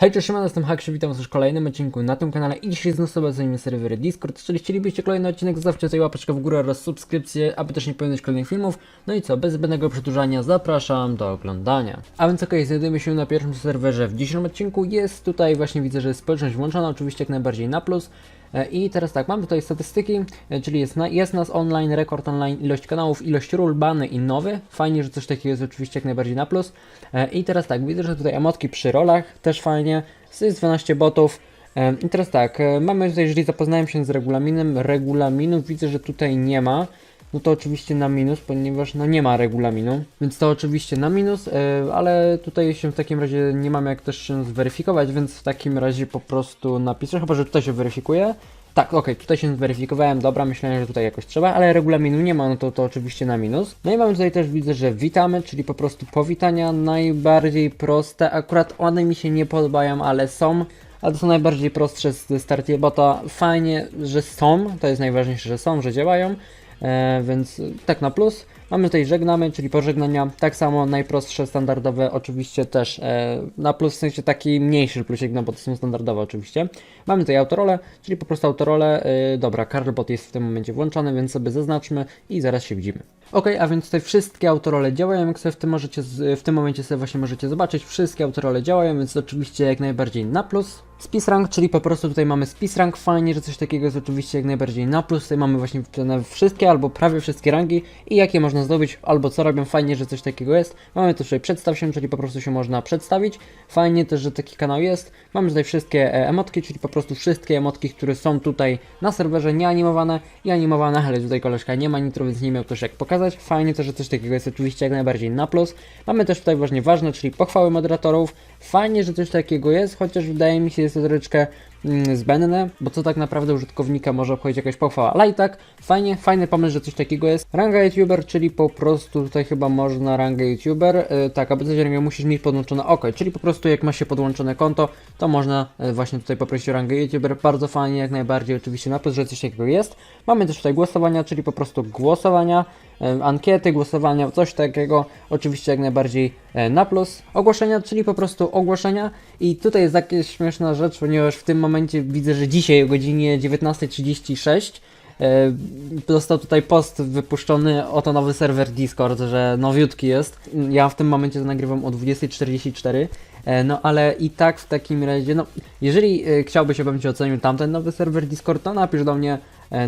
Hej, cześć, siemano, jestem Haksiu, witam was już w kolejnym odcinku na tym kanale i dzisiaj znów sobie zajmiemy serwery Discord. Jeżeli chcielibyście kolejny odcinek, zostawcie tutaj łapeczkę w górę oraz subskrypcję, aby też nie pominąć kolejnych filmów. No i co, bez zbędnego przedłużania zapraszam do oglądania. A więc okej, znajdujemy się na pierwszym serwerze w dzisiejszym odcinku. Jest tutaj właśnie, widzę, że jest społeczność włączona, oczywiście jak najbardziej na plus. E, I teraz tak, mamy tutaj statystyki, e, czyli jest, jest nas online, rekord online, ilość kanałów, ilość ról, bany i nowy. Fajnie, że coś takiego jest oczywiście jak najbardziej na plus. E, I teraz tak, widzę, że tutaj emotki przy rolach, też fajnie. Jest 12 botów. I teraz tak, mamy tutaj, jeżeli zapoznałem się z regulaminem, regulaminów widzę, że tutaj nie ma. No to oczywiście na minus, ponieważ no nie ma regulaminu, więc to oczywiście na minus, e, ale tutaj się w takim razie nie mamy jak też się zweryfikować, więc w takim razie po prostu napiszę, chyba że tutaj się weryfikuje. Tak, okej, tutaj się zweryfikowałem, dobra, myślałem, że tutaj jakoś trzeba, ale regulaminu nie ma, no to to oczywiście na minus. No i mamy tutaj też, widzę, że witamy, czyli po prostu powitania, najbardziej proste, akurat one mi się nie podobają, ale są, ale to są najbardziej prostsze z Startie Bota. Fajnie, że są, to jest najważniejsze, że są, że działają, więc tak na plus. Mamy tutaj żegnamy, czyli pożegnania, tak samo najprostsze, standardowe, oczywiście też e, na plus, w sensie taki mniejszy plusik, no bo to są standardowe oczywiście. Mamy tutaj autorole, czyli po prostu autorole, e, dobra, Carlbot jest w tym momencie włączony, więc sobie zaznaczmy i zaraz się widzimy. Ok, a więc tutaj wszystkie autorole działają, jak sobie w tym, możecie, w tym momencie sobie właśnie możecie zobaczyć, wszystkie autorole działają, więc oczywiście jak najbardziej na plus. Spis rank, czyli po prostu tutaj mamy spis rank, fajnie, że coś takiego jest oczywiście jak najbardziej na plus, tutaj mamy właśnie wszystkie albo prawie wszystkie rangi i jakie można zdobyć, albo co robią, fajnie, że coś takiego jest. Mamy też tutaj przedstaw się, czyli po prostu się można przedstawić, fajnie też, że taki kanał jest. Mamy tutaj wszystkie e, emotki, czyli po prostu wszystkie emotki, które są tutaj na serwerze nieanimowane i animowane, ale tutaj koleżka nie ma nitro, więc nie miał też jak pokazać. Fajnie też, że coś takiego jest oczywiście jak najbardziej na plus. Mamy też tutaj właśnie ważne, czyli pochwały moderatorów. Fajnie, że coś takiego jest, chociaż wydaje mi się, jest to troszeczkę zbędne, bo co tak naprawdę użytkownika może obchodzić jakaś pochwała. Ale i tak, fajnie, fajny pomysł, że coś takiego jest. Ranga YouTuber, czyli po prostu tutaj chyba można rangę YouTuber. Yy, tak, aby coś rangę musisz mieć podłączone OK, czyli po prostu jak ma się podłączone konto, to można yy, właśnie tutaj poprosić o rangę YouTuber. Bardzo fajnie, jak najbardziej oczywiście na plus, że coś takiego jest. Mamy też tutaj głosowania, czyli po prostu głosowania, ankiety, głosowania, coś takiego. Oczywiście jak najbardziej e, na plus. Ogłoszenia, czyli po prostu ogłoszenia. I tutaj jest jakaś śmieszna rzecz, ponieważ w tym momencie widzę, że dzisiaj o godzinie 19.36 e, został tutaj post wypuszczony, oto nowy serwer Discord, że nowiutki jest. Ja w tym momencie to nagrywam o 20.44. E, No ale i tak w takim razie, no jeżeli chciałbyś, abym Ci ocenił tamten nowy serwer Discord, to napisz do mnie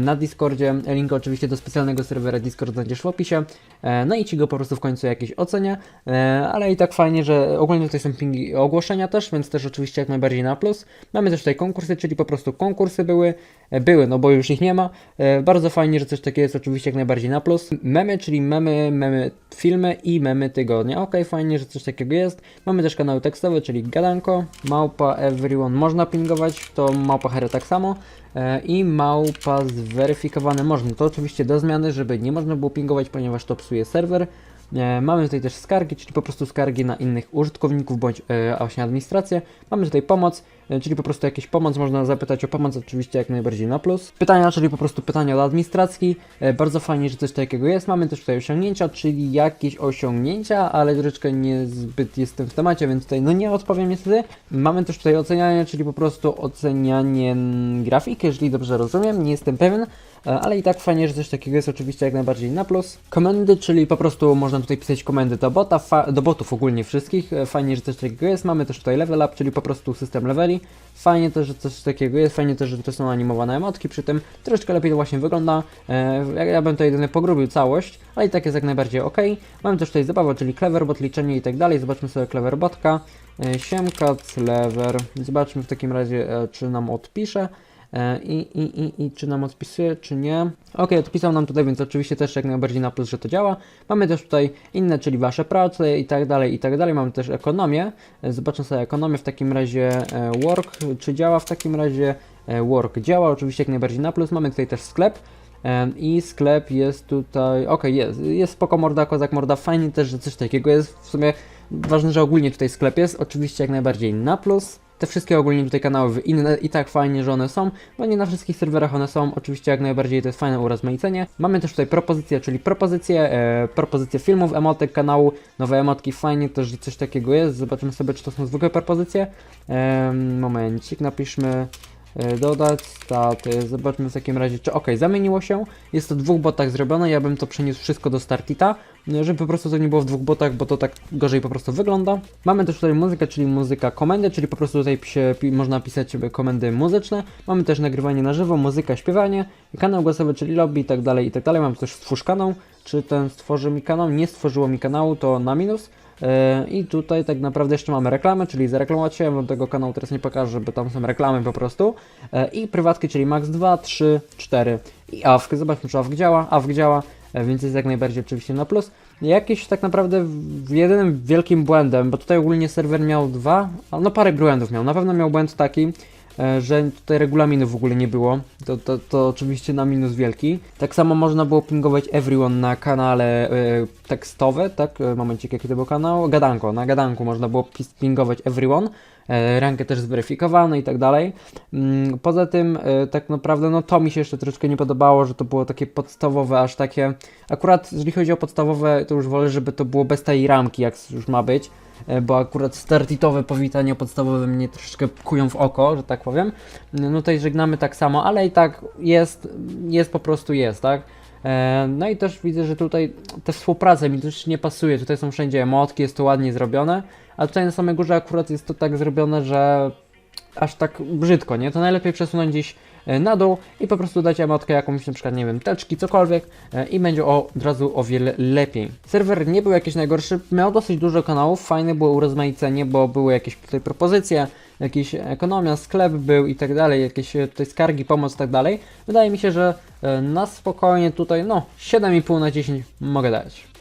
na Discordzie. Link oczywiście do specjalnego serwera Discord znajdziesz w opisie. E, No i Ci go po prostu w końcu jakieś ocenię. E, Ale i tak fajnie, że ogólnie tutaj są pingi ogłoszenia też, więc też oczywiście jak najbardziej na plus. Mamy też tutaj konkursy, czyli po prostu konkursy były. E, Były, no bo już ich nie ma. E, Bardzo fajnie, że coś takiego jest oczywiście jak najbardziej na plus. Memy, czyli memy, memy filmy i memy tygodnia. Ok, fajnie, że coś takiego jest. Mamy też kanały tekstowe, czyli gadanko, małpa everyone można pingować, to małpa Harry tak samo. E, I małpa zweryfikowane można. To oczywiście do zmiany, żeby nie można było pingować, ponieważ to psuje serwer. E, Mamy tutaj też skargi, czyli po prostu skargi na innych użytkowników bądź e, właśnie administrację. Mamy tutaj pomoc, e, czyli po prostu jakieś pomoc, można zapytać o pomoc, oczywiście jak najbardziej na plus. Pytania, czyli po prostu pytania od administracji. Bardzo fajnie, że coś takiego jest. Mamy też tutaj osiągnięcia, czyli jakieś osiągnięcia, ale troszeczkę niezbyt jestem w temacie, więc tutaj no nie odpowiem niestety. Mamy też tutaj ocenianie, czyli po prostu ocenianie grafiki, jeżeli dobrze rozumiem, nie jestem pewien. E, Ale i tak fajnie, że coś takiego jest oczywiście jak najbardziej na plus. Komendy, czyli po prostu można tutaj pisać komendy do bota, do botów ogólnie wszystkich. E, Fajnie, że coś takiego jest. Mamy też tutaj level up, czyli po prostu system leveli. Fajnie też, że coś takiego jest. Fajnie też, że to są animowane emotki przy tym. Troszeczkę lepiej to właśnie wygląda. E, Ja, bym tutaj jedynie pogrubił całość, ale i tak jest jak najbardziej ok. Mamy też tutaj zabawę, czyli cleverbot, liczenie i tak dalej. Zobaczmy sobie cleverbotka. Siemka, clever. Zobaczmy w takim razie, czy nam odpisze. E, I, i, i, I czy nam odpisuje, czy nie? Ok, odpisał nam tutaj, więc oczywiście też jak najbardziej na plus, że to działa. Mamy też tutaj inne, czyli wasze prace i tak dalej, i tak dalej. Mamy też ekonomię. E, Zobaczmy sobie ekonomię w takim razie e, work, czy działa w takim razie work. Działa oczywiście jak najbardziej na plus. Mamy tutaj też sklep. I sklep jest tutaj, ok, jest, jest spoko morda, kozak morda, fajnie też, że coś takiego jest, w sumie ważne, że ogólnie tutaj sklep jest, oczywiście jak najbardziej na plus. Te wszystkie ogólnie tutaj kanały inne i tak fajnie, że one są, bo nie na wszystkich serwerach one są, oczywiście jak najbardziej to jest fajne urozmaicenie. Mamy też tutaj propozycje, czyli propozycje, e, propozycje filmów, emotek kanału, nowe emotki, fajnie też, że coś takiego jest, zobaczymy sobie, czy to są zwykłe propozycje. E, momencik, napiszmy dodać staty, zobaczmy w takim razie, czy ok, zamieniło się, jest to w dwóch botach zrobione, ja bym to przeniósł wszystko do Startita, e, żeby po prostu to nie było w dwóch botach, bo to tak gorzej po prostu wygląda. Mamy też tutaj muzykę, czyli muzyka komendy, czyli po prostu tutaj można pisać komendy muzyczne. Mamy też nagrywanie na żywo, muzyka, śpiewanie, kanał głosowy, czyli lobby i tak dalej, i tak dalej. Mam też stwórz kanał, czy ten stworzy mi kanał, nie stworzyło mi kanału, to na minus. E, I tutaj tak naprawdę jeszcze mamy reklamy, czyli zareklamować się, ja wam tego kanału teraz nie pokażę, bo tam są reklamy po prostu. E, I prywatki, czyli max 2, 3, 4 i AWK. Zobaczmy, czy AWK działa. AWK działa, e, więc jest jak najbardziej oczywiście na plus. Jakiś tak naprawdę jedynym wielkim błędem, bo tutaj ogólnie serwer miał dwa, no parę błędów miał. Na pewno miał błęd taki, że tutaj regulaminu w ogóle nie było. To, to, to oczywiście na minus wielki. Tak samo można było pingować everyone na kanale e, tekstowe, tak? E, Momencik, jaki to był kanał? Gadanko. Na gadanku można było pingować everyone. E, rankę też zweryfikowano i tak dalej. Mm, Poza tym, e, tak naprawdę, no to mi się jeszcze troszeczkę nie podobało, że to było takie podstawowe, aż takie. Akurat jeżeli chodzi o podstawowe, to już wolę, żeby to było bez tej ramki, jak już ma być. E, Bo akurat startitowe powitania podstawowe mnie troszeczkę kują w oko, że tak powiem. No tutaj żegnamy tak samo, ale i tak jest, jest po prostu jest, tak? E, No i też widzę, że tutaj te współpraca mi też nie pasuje. Tutaj są wszędzie emotki, jest to ładnie zrobione, a tutaj na samej górze akurat jest to tak zrobione, że aż tak brzydko, nie? To najlepiej przesunąć gdzieś na dół i po prostu dać emotkę jakąś, na przykład, nie wiem, teczki, cokolwiek e, i będzie od razu o wiele lepiej. Serwer nie był jakiś najgorszy, miał dosyć dużo kanałów, fajne było urozmaicenie, bo były jakieś tutaj propozycje, jakieś ekonomia, sklep był i tak dalej, jakieś e, tutaj skargi, pomoc i tak dalej. Wydaje mi się, że e, na spokojnie tutaj, no, 7,5 na 10 mogę dać.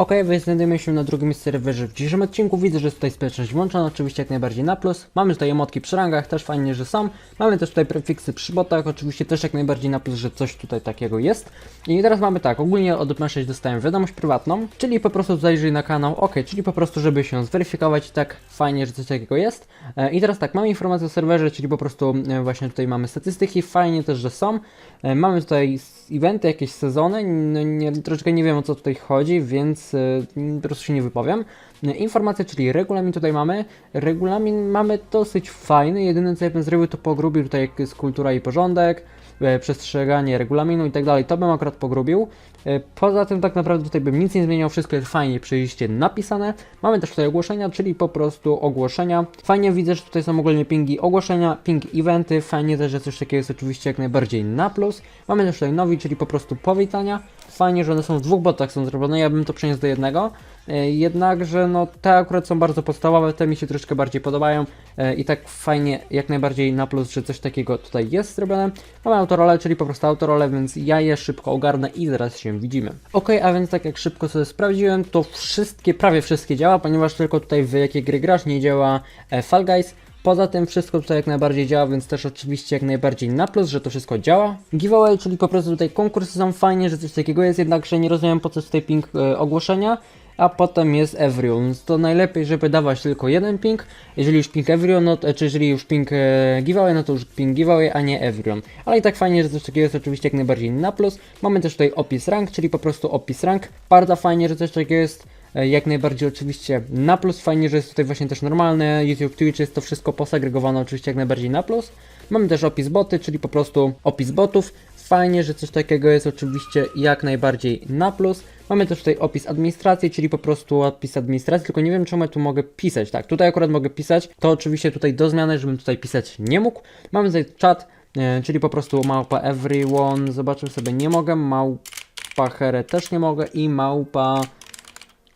Ok, więc znajdujemy się na drugim serwerze w dzisiejszym odcinku. Widzę, że jest tutaj społeczność włączona, oczywiście jak najbardziej na plus. Mamy tutaj emotki przy rangach, też fajnie, że są. Mamy też tutaj prefiksy przy botach, oczywiście też jak najbardziej na plus, że coś tutaj takiego jest. I teraz mamy tak, ogólnie od OpenShape dostałem wiadomość prywatną, czyli po prostu zajrzyj na kanał, ok, czyli po prostu, żeby się zweryfikować tak fajnie, że coś takiego jest. E, I teraz tak, mamy informację o serwerze, czyli po prostu e, właśnie tutaj mamy statystyki, fajnie też, że są. E, Mamy tutaj eventy, jakieś sezony, no nie, troszeczkę nie wiem o co tutaj chodzi, więc e, po prostu się nie wypowiem. Informacje, czyli regulamin tutaj mamy. Regulamin mamy dosyć fajny, jedyne co ja bym zrobił to pogrubił tutaj jak jest kultura i porządek, e, przestrzeganie regulaminu i tak dalej, to bym akurat pogrubił. E, Poza tym tak naprawdę tutaj bym nic nie zmieniał, wszystko jest fajnie przejrzyście napisane. Mamy też tutaj ogłoszenia, czyli po prostu ogłoszenia. Fajnie widzę, że tutaj są ogólnie pingi ogłoszenia, ping eventy, fajnie też, że coś takiego jest oczywiście jak najbardziej na plus. Mamy też tutaj nowi, czyli po prostu powitania. Fajnie, że one są w dwóch botach są zrobione, ja bym to przeniósł do jednego. E, Jednakże no te akurat są bardzo podstawowe, te mi się troszkę bardziej podobają e, i tak fajnie jak najbardziej na plus, że coś takiego tutaj jest zrobione. Mamy autorole, czyli po prostu autorole, więc ja je szybko ogarnę i zaraz się widzimy. Ok, a więc tak jak szybko sobie sprawdziłem, to wszystkie, prawie wszystkie działa, ponieważ tylko tutaj w jakie gry grasz nie działa e, Fall Guys. Poza tym wszystko tutaj jak najbardziej działa, więc też oczywiście jak najbardziej na plus, że to wszystko działa. Giveaway, czyli po prostu tutaj konkursy są fajnie, że coś takiego jest, jednakże nie rozumiem po co jest tutaj ping e, ogłoszenia, a potem jest everyone, więc to najlepiej, żeby dawać tylko jeden ping. Jeżeli już ping everyone, no, to- czy jeżeli już ping e, giveaway, no to już ping giveaway, a nie everyone. Ale i tak fajnie, że coś takiego jest oczywiście jak najbardziej na plus. Mamy też tutaj opis rank, czyli po prostu opis rank. Bardzo fajnie, że coś takiego jest. E, Jak najbardziej oczywiście na plus, fajnie, że jest tutaj właśnie też normalne, YouTube, Twitch, jest to wszystko posegregowane oczywiście jak najbardziej na plus. Mamy też opis boty, czyli po prostu opis botów. Fajnie, że coś takiego jest oczywiście jak najbardziej na plus. Mamy też tutaj opis administracji, czyli po prostu opis administracji, tylko nie wiem czemu ja tu mogę pisać. Tak, tutaj akurat mogę pisać, to oczywiście tutaj do zmiany, żebym tutaj pisać nie mógł. Mamy tutaj czat, e, czyli po prostu małpa everyone, zobaczymy sobie, nie mogę, małpa here też nie mogę i małpa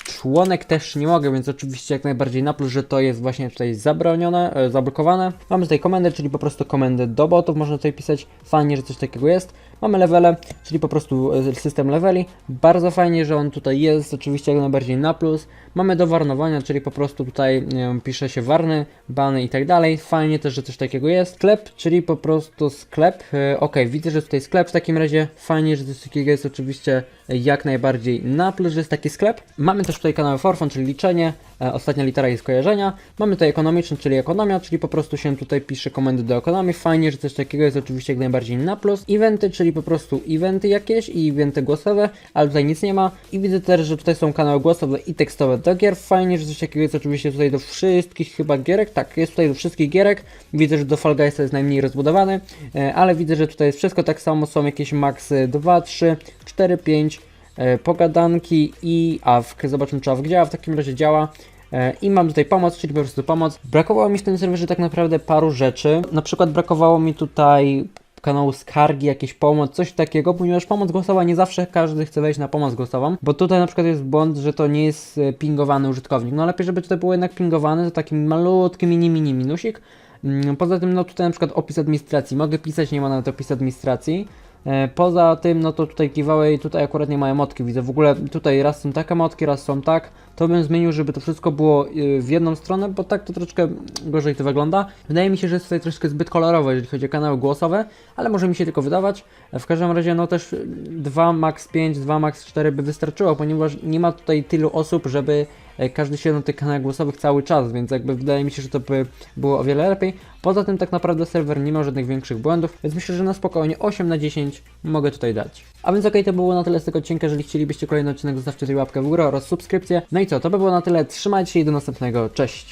członek też nie mogę, więc oczywiście jak najbardziej na plus, że to jest właśnie tutaj zabronione, e, zablokowane. Mamy tutaj komendę, czyli po prostu komendę do botów, można tutaj pisać, fajnie, że coś takiego jest. Mamy levele, czyli po prostu e, system leveli. Bardzo fajnie, że on tutaj jest, oczywiście jak najbardziej na plus. Mamy do warnowania, czyli po prostu tutaj wiem, pisze się warny, bany i tak dalej. Fajnie też, że coś takiego jest. Sklep, czyli po prostu sklep. E, ok, widzę, że tutaj sklep w takim razie. Fajnie, że coś takiego jest oczywiście jak najbardziej na plus, jest taki sklep. Mamy też tutaj kanał Forfon, czyli liczenie. E, ostatnia litera jest kojarzenia. Mamy tutaj ekonomiczny, czyli ekonomia, czyli po prostu się tutaj pisze komendy do ekonomii. Fajnie, że coś takiego jest oczywiście jak najbardziej na plus. Eventy, czyli po prostu eventy jakieś i eventy głosowe, ale tutaj nic nie ma. I widzę też, że tutaj są kanały głosowe i tekstowe do gier. Fajnie, że coś takiego jest oczywiście tutaj do wszystkich chyba gierek. Tak, jest tutaj do wszystkich gierek. Widzę, że do Fall Guysa jest najmniej rozbudowany, e, ale widzę, że tutaj jest wszystko tak samo. Są jakieś maxy 2, 3, 4, 5 e, pogadanki i AWK. Zobaczmy, czy AWK działa. W takim razie działa. E, I mam tutaj pomoc, czyli po prostu pomoc. Brakowało mi w tym serwerze tak naprawdę paru rzeczy. Na przykład brakowało mi tutaj kanału skargi, jakieś pomoc, coś takiego, ponieważ pomoc głosowa nie zawsze każdy chce wejść na pomoc głosową, bo tutaj na przykład jest błąd, że to nie jest e, pingowany użytkownik. No lepiej, żeby to było jednak pingowane, to taki malutki mini mini minusik. Mm, Poza tym, no tutaj na przykład opis administracji. Mogę pisać, nie ma nawet opisu administracji. E, Poza tym, no to tutaj giveaway, tutaj akurat nie ma emotki, widzę. W ogóle tutaj raz są tak emotki, raz są tak, to bym zmienił, żeby to wszystko było y, w jedną stronę, bo tak to troszeczkę gorzej to wygląda. Wydaje mi się, że jest tutaj troszkę zbyt kolorowo, jeżeli chodzi o kanały głosowe, ale może mi się tylko wydawać. W każdym razie, no też y, 2 max 5, 2 max 4 by wystarczyło, ponieważ nie ma tutaj tylu osób, żeby e, każdy się na tych kanałach głosowych cały czas, więc jakby wydaje mi się, że to by było o wiele lepiej. Poza tym tak naprawdę serwer nie ma żadnych większych błędów, więc myślę, że na spokojnie 8 na 10 mogę tutaj dać. A więc okej, to było na tyle z tego odcinka, jeżeli chcielibyście kolejny odcinek, zostawcie tutaj łapkę w górę oraz subskrypcję. No i co, to by było na tyle, trzymajcie się i do następnego, cześć!